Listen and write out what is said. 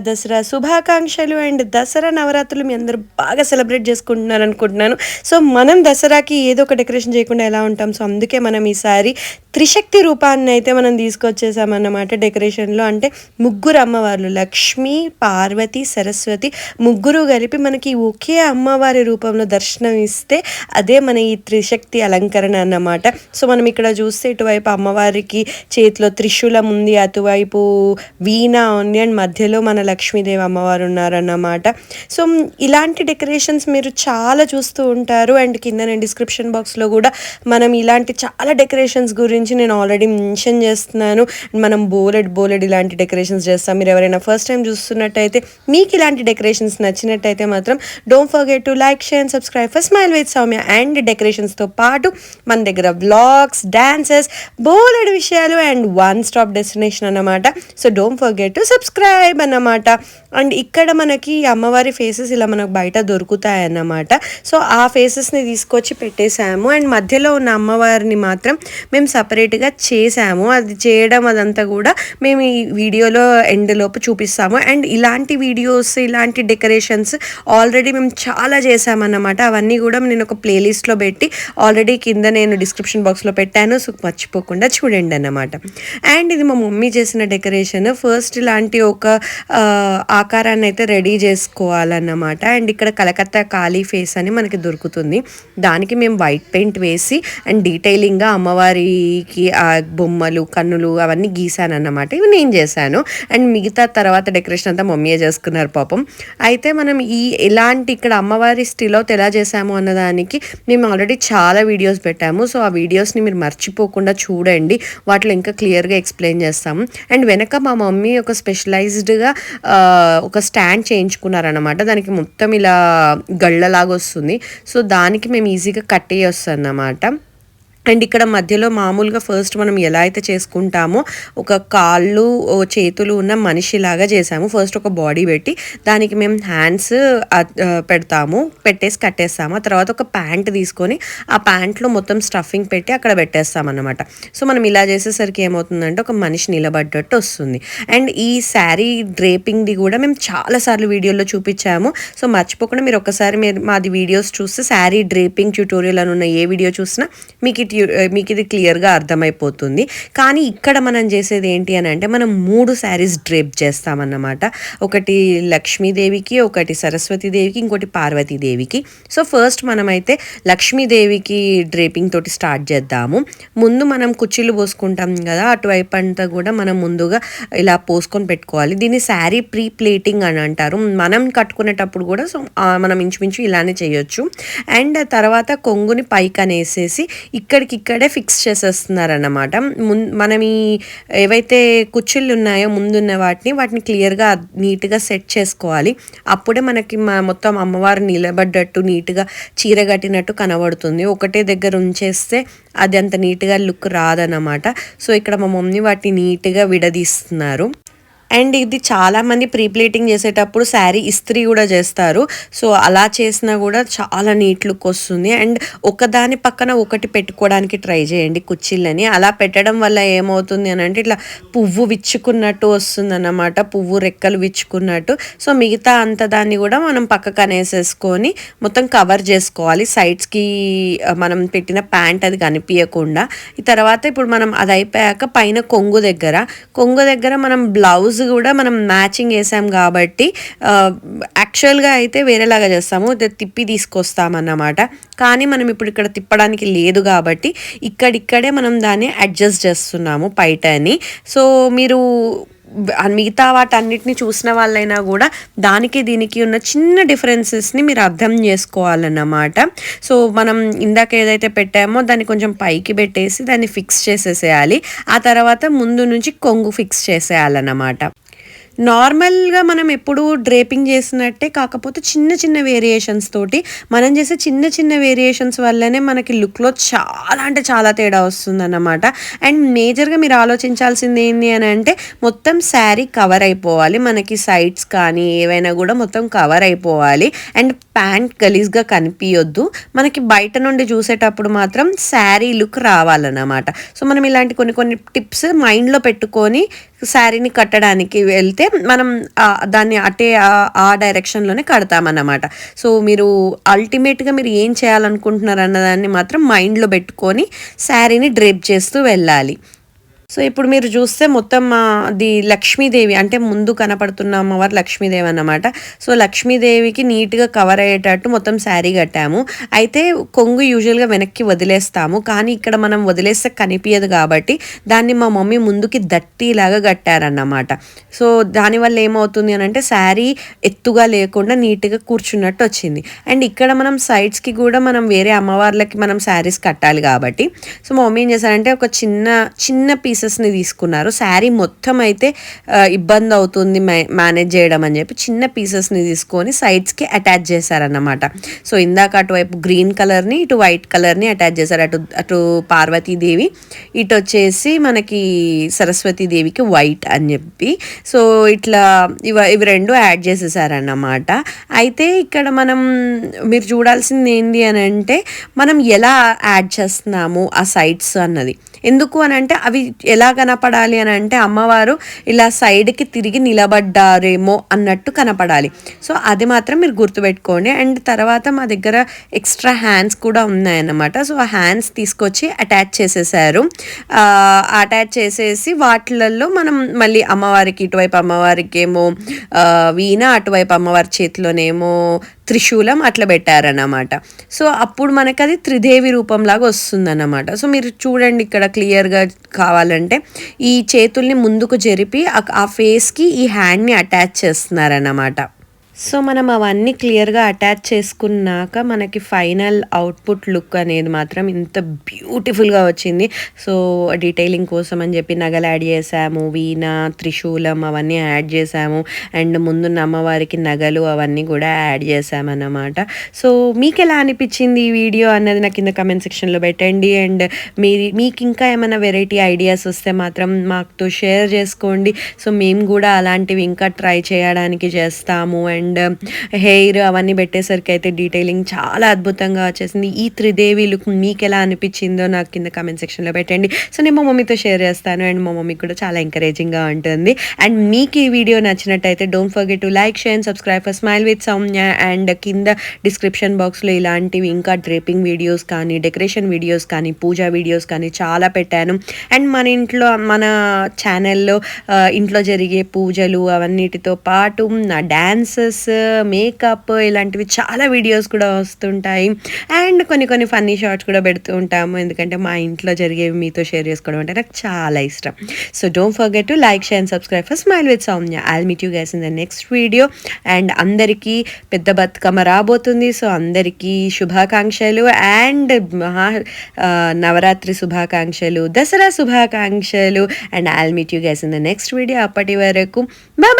దసరా శుభాకాంక్షలు అండ్ దసరా నవరాత్రులు మీ అందరూ బాగా సెలబ్రేట్ చేసుకుంటున్నారు అనుకుంటున్నాను సో మనం దసరాకి ఏదో ఒక డెకరేషన్ చేయకుండా ఎలా ఉంటాం? సో అందుకే మనం ఈసారి త్రిశక్తి రూపాన్ని అయితే మనం తీసుకొచ్చేసామన్నమాట డెకరేషన్లో. అంటే ముగ్గురు అమ్మవార్లు లక్ష్మి పార్వతి సరస్వతి ముగ్గురు కలిపి మనకి ఒకే అమ్మవారి రూపంలో దర్శనం ఇస్తే అదే మన ఈ త్రిశక్తి అలంకరణ అన్నమాట. సో మనం ఇక్కడ చూస్తే ఇటువైపు అమ్మవారికి చేతిలో త్రిశూలం ఉంది అటువైపు వీణ ఉంది అండ్ మధ్యలో మన లక్ష్మీదేవి అమ్మవారు ఉన్నారన్నమాట. సో ఇలాంటి డెకరేషన్స్ మీరు చాలా చూస్తూ ఉంటారు. అండ్ కింద నేను డిస్క్రిప్షన్ బాక్స్లో కూడా మనం ఇలాంటి చాలా డెకరేషన్స్ గురించి నేను ఆల్రెడీ మెన్షన్ చేస్తున్నాను. మనం బోలెడ్ బోలెడ్ ఇలాంటి డెకరేషన్స్ చేస్తాం. మీరు ఎవరైనా ఫస్ట్ టైం చూస్తున్నట్టయితే మీకు ఇలాంటి డెకరేషన్స్ నచ్చినట్టయితే మాత్రం don't forget to like share and subscribe for smile with Soumya and డెకరేషన్స్తో పాటు మన దగ్గర వ్లాగ్స్ డాన్సెస్ బోలెడ్ విషయాలు అండ్ వన్ స్టాప్ డెస్టినేషన్ అన్నమాట. So don't forget to subscribe అన్నమాట. అండ్ ఇక్కడ మనకి అమ్మవారి ఫేసెస్ ఇలా మనకు బయట దొరుకుతాయి అన్నమాట. సో ఆ ఫేసెస్ని తీసుకొచ్చి పెట్టేశాము. అండ్ మధ్యలో ఉన్న అమ్మవారిని మాత్రం మేము సపరేట్గా చేసాము అది చేయడం అదంతా కూడా మేము ఈ వీడియోలో ఎండ్లోపు చూపిస్తాము. అండ్ ఇలాంటి వీడియోస్ ఇలాంటి డెకరేషన్స్ ఆల్రెడీ మేము చాలా చేసామన్నమాట అవన్నీ కూడా నేను ఒక ప్లేలిస్ట్లో పెట్టి ఆల్రెడీ కింద నేను డిస్క్రిప్షన్ బాక్స్లో పెట్టాను. సో మర్చిపోకుండా చూడండి అన్నమాట. అండ్ ఇది మా మమ్మీ చేసిన డెకరేషన్. ఫస్ట్ ఇలాంటి ఒక ఆకారాన్ని అయితే రెడీ చేసుకోవాలన్నమాట. అండ్ ఇక్కడ కలకత్తా ఖాళీ ఫేస్ అని మనకి దొరుకుతుంది. దానికి మేము వైట్ పెయింట్ వేసి అండ్ డీటెయిలింగ్గా అమ్మవారి కి ఆ బొమ్మలు కన్నులు అవన్నీ గీసాను అన్నమాట ఇవి నేను చేశాను. అండ్ మిగతా తర్వాత డెకరేషన్ అంతా మమ్మీయే చేసుకున్నారు పాపం. అయితే మనం ఈ ఎలాంటి ఇక్కడ అమ్మవారి స్టిలౌత్ ఎలా చేసాము అన్నదానికి మేము ఆల్రెడీ చాలా వీడియోస్ పెట్టాము. సో ఆ వీడియోస్ని మీరు మర్చిపోకుండా చూడండి. వాటిలో ఇంకా క్లియర్గా ఎక్స్ప్లెయిన్ చేస్తాము అండ్ వెనక మా మమ్మీ ఒక స్పెషలైజ్డ్గా ఒక స్టాండ్ చేయించుకున్నారనమాట దానికి మొత్తం ఇలా గళ్ళలాగా వస్తుంది. సో దానికి మేము ఈజీగా కట్టేయొస్తాం అన్నమాట అండ్ ఇక్కడ మధ్యలో మామూలుగా ఫస్ట్ మనం ఎలా అయితే చేసుకుంటామో ఒక కాళ్ళు చేతులు ఉన్న మనిషిలాగా చేసాము. ఫస్ట్ ఒక బాడీ పెట్టి దానికి మేము హ్యాండ్స్ పెడతాము పెట్టేసి కట్టేస్తాము. ఆ తర్వాత ఒక ప్యాంట్ తీసుకొని ఆ ప్యాంట్లో మొత్తం స్టఫింగ్ పెట్టి అక్కడ పెట్టేస్తామన్నమాట. సో మనం ఇలా చేసేసరికి ఏమవుతుందంటే ఒక మనిషి నిలబడ్డట్టు వస్తుంది. అండ్ ఈ శారీ డ్రేపింగ్ది కూడా మేము చాలాసార్లు వీడియోలో చూపించాము. సో మర్చిపోకుండా మీరు ఒకసారి మీరు మాది వీడియోస్ చూస్తే శారీ డ్రేపింగ్ ట్యూటోరియల్ అని ఉన్న ఏ వీడియో చూసినా మీకు ఇటు Uh, మీకు ఇది క్లియర్గా అర్థమైపోతుంది. కానీ ఇక్కడ మనం చేసేది ఏంటి అని అంటే మనం మూడు శారీస్ డ్రేప్ చేస్తామన్నమాట. ఒకటి లక్ష్మీదేవికి ఒకటి సరస్వతీదేవికి ఇంకోటి పార్వతీదేవికి. సో ఫస్ట్ మనమైతే లక్ష్మీదేవికి డ్రేపింగ్ తోటి స్టార్ట్ చేద్దాము. ముందు మనం కుర్చీలు పోసుకుంటాం కదా అటువైపు అంతా కూడా మనం ముందుగా ఇలా పోసుకొని పెట్టుకోవాలి. దీన్ని శారీ ప్రీ ప్లేటింగ్ అని అంటారు. మనం కట్టుకునేటప్పుడు కూడా సో మనం ఇంచుమించు ఇలానే చేయొచ్చు. అండ్ తర్వాత కొంగుని పైకి అనేసేసి ఇక్కడ ఇక్కడే ఫిక్స్ చేసేస్తున్నారన్నమాట. మున్ మనం ఈ ఏవైతే కుర్చీలు ఉన్నాయో ముందున్న వాటిని వాటిని క్లియర్గా నీట్గా సెట్ చేసుకోవాలి. అప్పుడే మనకి మొత్తం అమ్మవారు నిలబడ్డట్టు నీట్గా చీర కట్టినట్టు కనబడుతుంది. ఒకటే దగ్గర ఉంచేస్తే అది అంత నీట్గా లుక్ రాదన్నమాట. సో ఇక్కడ మా మమ్మీ వాటిని నీట్గా విడదీస్తున్నారు. అండ్ ఇది చాలామంది ప్రీప్లేటింగ్ ప్రీ ప్లేటింగ్ చేసేటప్పుడు శారీ ఇస్త్రీ కూడా చేస్తారు. సో అలా చేసినా కూడా చాలా నీట్ లుక్ వస్తుంది. అండ్ ఒకదాని పక్కన ఒకటి పెట్టుకోవడానికి ట్రై చేయండి కుర్చీలని అలా పెట్టడం వల్ల ఏమవుతుంది అని అంటే ఇట్లా పువ్వు విచ్చుకున్నట్టు వస్తుంది అన్నమాట పువ్వు రెక్కలు విచ్చుకున్నట్టు. సో మిగతా అంత దాన్ని కూడా మనం పక్కకు అనేసేసుకొని మొత్తం కవర్ చేసుకోవాలి. సైడ్స్కి మనం పెట్టిన ప్యాంట్ అది కనిపించకుండా ఈ తర్వాత ఇప్పుడు మనం అది అయిపోయాక పైన కొంగు దగ్గర. కొంగు దగ్గర మనం బ్లౌజ్ కూడా మనం మ్యాచింగ్ వేసాం కాబట్టి యాక్చువల్గా అయితే వేరేలాగా చేస్తాము. తిప్పి తీసుకొస్తామన్నమాట. కానీ మనం ఇప్పుడు ఇక్కడ తిప్పడానికి లేదు కాబట్టి ఇక్కడిక్కడే మనం దాన్ని అడ్జస్ట్ చేస్తున్నాము పైటని. సో మీరు మిగతా వాటన్నిటిని చూసిన వాళ్ళైనా కూడా దానికి దీనికి ఉన్న చిన్న డిఫరెన్సెస్ని మీరు అర్థం చేసుకోవాలన్నమాట. సో మనం ఇందాక ఏదైతే పెట్టామో దాన్ని కొంచెం పైకి పెట్టేసి దాన్ని ఫిక్స్ చేసేసేయాలి. ఆ తర్వాత ముందు నుంచి కొంగు ఫిక్స్ చేసేయాలన్నమాట. నార్మల్గా మనం ఎప్పుడు డ్రేపింగ్ చేసినట్టే కాకపోతే చిన్న చిన్న వేరియేషన్స్ తోటి మనం చేసే చిన్న చిన్న వేరియేషన్స్ వల్లనే మనకి లుక్లో చాలా అంటే చాలా తేడా వస్తుంది అన్నమాట అండ్ మేజర్గా మీరు ఆలోచించాల్సింది ఏంటి అని అంటే మొత్తం శారీ కవర్ అయిపోవాలి. మనకి సైడ్స్ కానీ ఏవైనా కూడా మొత్తం కవర్ అయిపోవాలి. అండ్ ప్యాంట్ గలీజ్గా కనిపించొద్దు మనకి బయట నుండి చూసేటప్పుడు మాత్రం శారీ లుక్ రావాలన్నమాట. సో మనం ఇలాంటి కొన్ని కొన్ని టిప్స్ మైండ్లో పెట్టుకొని శారీని కట్టడానికి వెళ్తే మనం దాన్ని అటే ఆ- ఆ డైరెక్షన్లోనే కడతామన్నమాట. సో మీరు అల్టిమేట్గా మీరు ఏం చేయాలనుకుంటున్నారు అన్నదాన్ని మాత్రం మైండ్లో పెట్టుకొని శారీని డ్రేప్ చేస్తూ వెళ్ళాలి. సో ఇప్పుడు మీరు చూస్తే మొత్తం మా అది లక్ష్మీదేవి అంటే ముందు కనపడుతున్న అమ్మవారు లక్ష్మీదేవి అన్నమాట. సో లక్ష్మీదేవికి నీట్గా కవర్ అయ్యేటట్టు మొత్తం శారీ కట్టాము. అయితే కొంగు యూజువల్గా వెనక్కి వదిలేస్తాము. కానీ ఇక్కడ మనం వదిలేస్తే కనిపించదు కాబట్టి దాన్ని మా మమ్మీ ముందుకి దట్టిలాగా కట్టారన్నమాట. సో దానివల్ల ఏమవుతుంది అని అంటే శారీ ఎత్తుగా లేకుండా నీట్గా కూర్చున్నట్టు వచ్చింది. అండ్ ఇక్కడ మనం సైడ్స్కి కూడా మనం వేరే అమ్మవార్లకి మనం శారీస్ కట్టాలి కాబట్టి. సో మా మమ్మీ ఏం చేశారంటే ఒక చిన్న చిన్న పీస్ పీసెస్ని తీసుకున్నారు. శారీ మొత్తం అయితే ఇబ్బంది అవుతుంది మేనేజ్ చేయడం అని చెప్పి చిన్న పీసెస్ని తీసుకొని సైడ్స్కి అటాచ్ చేశారన్నమాట. సో ఇందాక అటువైపు గ్రీన్ కలర్ని ఇటు వైట్ కలర్ని అటాచ్ చేశారు. అటు అటు పార్వతీదేవి ఇటు వచ్చేసి మనకి సరస్వతీదేవికి వైట్ అని చెప్పి. సో ఇట్లా ఇవ ఇవి రెండు యాడ్ చేసేసారన్నమాట. అయితే ఇక్కడ మనం మీరు చూడాల్సింది ఏంటి అని అంటే మనం ఎలా యాడ్ చేస్తున్నాము ఆ సైట్స్ అన్నది. ఎందుకు అని అంటే అవి ఎలా కనపడాలి అని అంటే అమ్మవారు ఇలా సైడ్కి తిరిగి నిలబడ్డారేమో అన్నట్టు కనపడాలి. సో అది మాత్రం మీరు గుర్తుపెట్టుకోండి. అండ్ తర్వాత మా దగ్గర ఎక్స్ట్రా హ్యాండ్స్ కూడా ఉన్నాయన్నమాట. సో ఆ హ్యాండ్స్ తీసుకొచ్చి అటాచ్ చేసేసారు. అటాచ్ చేసేసి వాటిలలో మనం మళ్ళీ అమ్మవారికి ఇటువైపు అమ్మవారికి ఏమో వీణ అటువైపు అమ్మవారి చేతిలోనేమో త్రిశూలం అట్లా పెట్టారన్నమాట. సో అప్పుడు మనకి అది త్రిదేవి రూపంలాగా వస్తుందన్నమాట. సో మీరు చూడండి ఇక్కడ క్లియర్గా కావాలంటే ఈ చేతుల్ని ముందుకు జరిపి ఆ ఫేస్కి ఈ హ్యాండ్ని అటాచ్ చేస్తున్నారన్నమాట. సో మనం అవన్నీ క్లియర్గా అటాచ్ చేసుకున్నాక మనకి ఫైనల్ అవుట్పుట్ లుక్ అనేది మాత్రం ఇంత బ్యూటిఫుల్గా వచ్చింది. సో డీటెయిలింగ్ కోసం అని చెప్పి నగలు యాడ్ చేసాము వీణ త్రిశూలం అవన్నీ యాడ్ చేసాము. అండ్ ముందున్న అమ్మవారికి నగలు అవన్నీ కూడా యాడ్ చేసామన్నమాట. సో మీకు ఎలా అనిపించింది ఈ వీడియో అన్నది నాకు కింద కమెంట్ సెక్షన్లో పెట్టండి. అండ్ మీ మీకు ఇంకా ఏమైనా వెరైటీ ఐడియాస్ వస్తే మాత్రం మాతో షేర్ చేసుకోండి. సో మేము కూడా అలాంటివి ఇంకా ట్రై చేయడానికి చేస్తాము. అండ్ అండ్ హెయిర్ అవన్నీ పెట్టేసరికి అయితే డీటెయిలింగ్ చాలా అద్భుతంగా వచ్చేసింది. ఈ త్రిదేవి లుక్ మీకు ఎలా అనిపించిందో నాకు కింద కమెంట్ సెక్షన్లో పెట్టండి. సో నేను మా మమ్మీతో షేర్ చేస్తాను అండ్ మా మమ్మీ కూడా చాలా ఎంకరేజింగ్గా ఉంటుంది. అండ్ మీకు ఈ వీడియో నచ్చినట్టయితే don't forget to like share subscribe for smile with Soumya and కింద డిస్క్రిప్షన్ బాక్స్లో ఇలాంటివి ఇంకా డ్రేపింగ్ వీడియోస్ కానీ డెకరేషన్ వీడియోస్ కానీ పూజా వీడియోస్ కానీ చాలా పెట్టాను. అండ్ మన ఇంట్లో మన ఛానల్లో ఇంట్లో జరిగే పూజలు అవన్నిటితో పాటు నా డ్యాన్సెస్ డాన్సెస్ మేకప్ ఇలాంటివి చాలా వీడియోస్ కూడా వస్తుంటాయి. అండ్ కొన్ని కొన్ని ఫన్నీ షార్ట్స్ కూడా పెడుతూ ఉంటాము. ఎందుకంటే మా ఇంట్లో జరిగేవి మీతో షేర్ చేసుకోవడం అంటే నాకు చాలా ఇష్టం. So don't forget to like share and subscribe for smile with Soumya I'll meet you guys in the next video and అందరికీ పెద్ద బతుకమ్మ రాబోతుంది. సో అందరికీ శుభాకాంక్షలు. అండ్ మహా నవరాత్రి శుభాకాంక్షలు. దసరా శుభాకాంక్షలు. And I'll meet you guys in the next video అప్పటి వరకు బాయ్